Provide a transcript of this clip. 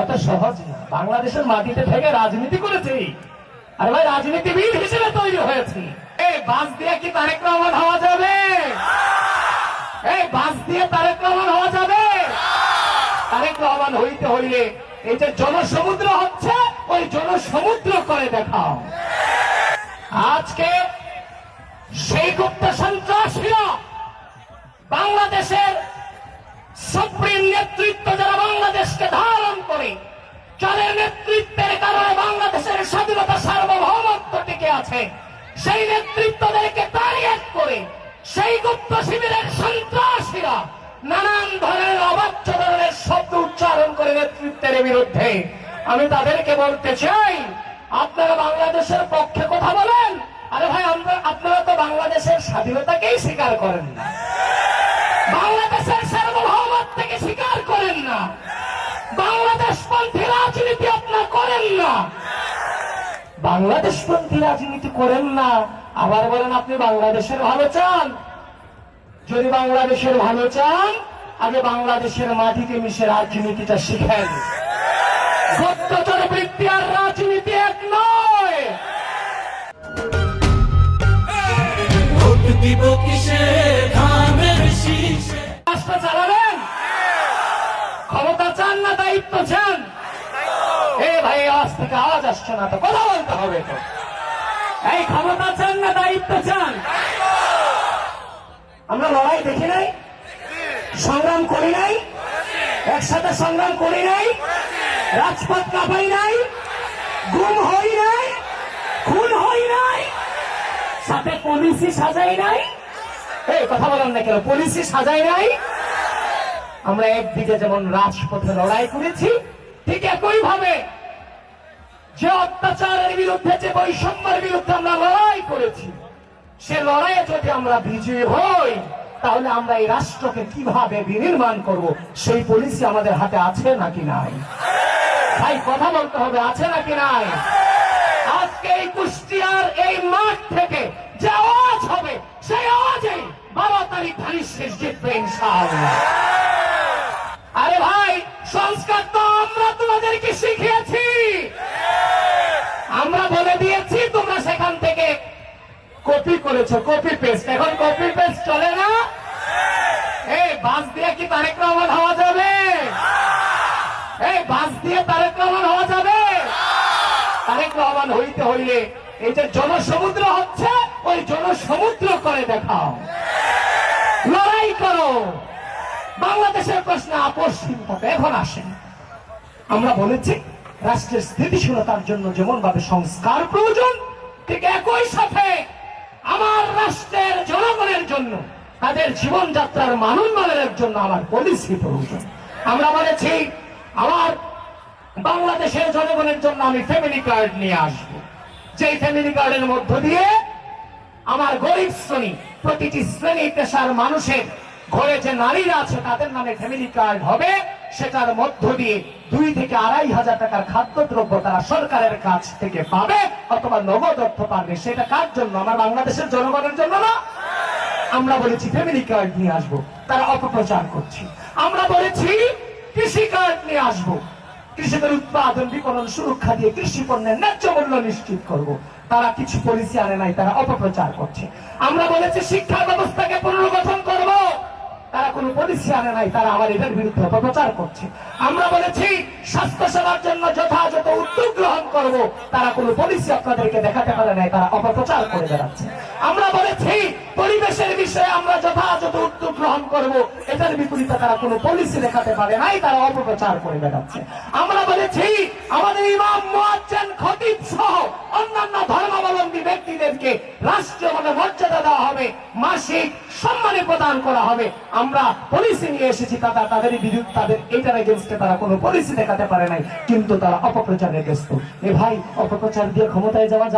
অত সহজ বাংলাদেশের মাটিতে থেকে রাজনীতি করেছি। আর ভাই, রাজনীতিবিদ হিসেবে তৈরি হয়েছি। এই বাস দিয়ে কি তারেক রহমান হওয়া যাবে? এই বাস দিয়ে তারেক রহমান হওয়া যাবে? তারেক রহমান হইতে হইলে এই যে জনসমুদ্র হচ্ছে, ওই জনসমুদ্র করে দেখাও। আজকে সেই গুপ্ত সন্ত্রাসীরা বাংলাদেশের সুপ্রিম নেতৃত্ব বাংলাদেশকে ধারণ করে, যাদের নেতৃত্বের কারণে বাংলাদেশের স্বাধীনতা সার্বভৌমত্ব টিকে আছে, সেই নেতৃত্বদেরকে তারিয়াত করে, সেই গুপ্ত শিবিরের সন্ত্রাসীরা নানান ধরনের অবাচ্য ধরনের শব্দ উচ্চারণ করে নেতৃত্বের বিরুদ্ধে। আমি তাদেরকে বলতে চাই, আপনারা বাংলাদেশের পক্ষে কথা বলেন, আরে ভাই আপনারা তো বাংলাদেশের স্বাধীনতাকেই স্বীকার করেন না। করেন না বাংলাদেশপন্থী রাজনীতি করেন না। আবার বলেন, আপনি বাংলাদেশের ভালো চান? যদি বাংলাদেশের ভালো চান, আগে বাংলাদেশের মাটিতে মিশে রাজনীতিটা শিখেন। গুপ্তচর বৃত্তি আর রাজনীতি এক নয়। দিব কিসে আসছে না তো কথা বলতে হবে তো। এই ক্ষমতা চান না, দায়িত্ব চান। আমরা লড়াই দেখি নাই, সংগ্রাম করি নাই, একসাথে সংগ্রাম করি নাই, রাজপথ কাঁপাই নাই, গুম হই নাই, খুন হই নাই, সাথে পুলিশই সাজাই নাই। এই কথা বলেন না কেন, পুলিশই সাজাই নাই। আমরা একদিকে যেমন রাজপথে লড়াই করেছি, ঠিক একই ভাবে যে অত্যাচারের বিরুদ্ধে, যে বৈষম্যের বিরুদ্ধে আমরা লড়াই করেছি, সে লড়াইয়ে যদি আমরা বিজয়ী হই, তাহলে আমরা এই রাষ্ট্রকে কীভাবে বিনির্মাণ করব? সেই পলিসি আমাদের হাতে আছে নাকি নাই? ভাই, কথা বলতে হবে, আছে নাকি নাই? আজকে এই কুষ্টিয়ার এই মাঠ থেকে যে আওয়াজ হবে, সেই আওয়াজে বারো তারিখ ধানি শেষ জিতবে ইনশাআল্লাহ। আরে ভাই, সংস্কার তো আমরা তোমাদেরকে শিখিয়েছি। কপি করেছ কপি পেস্ট। এখন কপি পেস্ট চলে না? এই বাস দিয়ে কি তারেক রহমান হওয়া যাবে? এই বাস দিয়ে তারেক রহমান হওয়া যাবে? তারেক রহমান হইতে হইলে এই যে জনসমুদ্র হচ্ছে ওই জনসমুদ্র করে দেখাও। লড়াই করো। বাংলাদেশের প্রশ্নে আপসহীন থাকে এখন আসেন। আমরা বলেছি রাষ্ট্রের স্থিতিশীলতার জন্য যেমন ভাবে সংস্কার প্রয়োজন ঠিক একই সাথে আমার রাষ্ট্রের জনগণের জন্য, তাদের জীবনযাত্রার মান জন্য আমার পলিসি প্রয়োজন। আমরা বলেছি, আমার বাংলাদেশের জনগণের জন্য আমি ফ্যামিলি কার্ড নিয়ে আসব। যেই ফ্যামিলি কার্ডের মধ্য দিয়ে আমার গরিব শ্রেণি, প্রতিটি শ্রেণি পেশার মানুষের ঘরে যে নারীরা আছে, তাদের নামে ফ্যামিলি কার্ড হবে। সেটার মধ্য দিয়ে দুই থেকে আড়াই হাজার টাকার খাদ্যদ্রব্য তারা সরকারের কাছ থেকে পাবে। অথবা নগদ অর্থ পাবে। সেটা কার জন্য? আমার বাংলাদেশের জনগণের জন্য না? আমরা বলেছি ফ্যামিলি কার্ড নিয়ে আসব। তারা অপপ্রচার করছে। আমরা বলেছি, কৃষি কার্ড নিয়ে আসব। কৃষকের উৎপাদন, বিপণন, সুরক্ষা দিয়ে কৃষি পণ্যের ন্যায্য মূল্য নিশ্চিত করব। তারা কিছু পলিসি আনে নাই, তারা অপপ্রচার করছে। আমরা বলেছি, শিক্ষা ব্যবস্থাকে পুনর্গঠন তারা কোনো আনে নাই, তারা আবার এদের বিরুদ্ধে অপপ্রচার করছে। আমরা বলেছি স্বাস্থ্য সেবার জন্য যথাযথ উদ্যোগ গ্রহণ করব। তারা কোনো পলিসি আপনাদেরকে দেখাতে পারে নাই, তারা অপপ্রচার করে বেড়াচ্ছে। আমরা বলেছি, পরিবেশের বিষয়ে আমরা যথাযথ উদ্যোগ গ্রহণ করব। এটার বিপরীতে তারা কোনো পলিসি দেখাতে পারে নাই, তারা অপপ্রচার করে বেড়াচ্ছে। আমরা বলেছি, আমাদের ইমাম মুয়াজ্জিন খতিব করা হবে। আমরা পলিসি নিয়ে এসেছি, তারা তাদের বিরুদ্ধে, তাদের এটার এগেনস্টে তারা কোনো পলিসি দেখাতে পারে নাই, কিন্তু তারা অপপ্রচারে ব্যস্ত। এ ভাই, অপপ্রচার দিয়ে ক্ষমতায় যাওয়া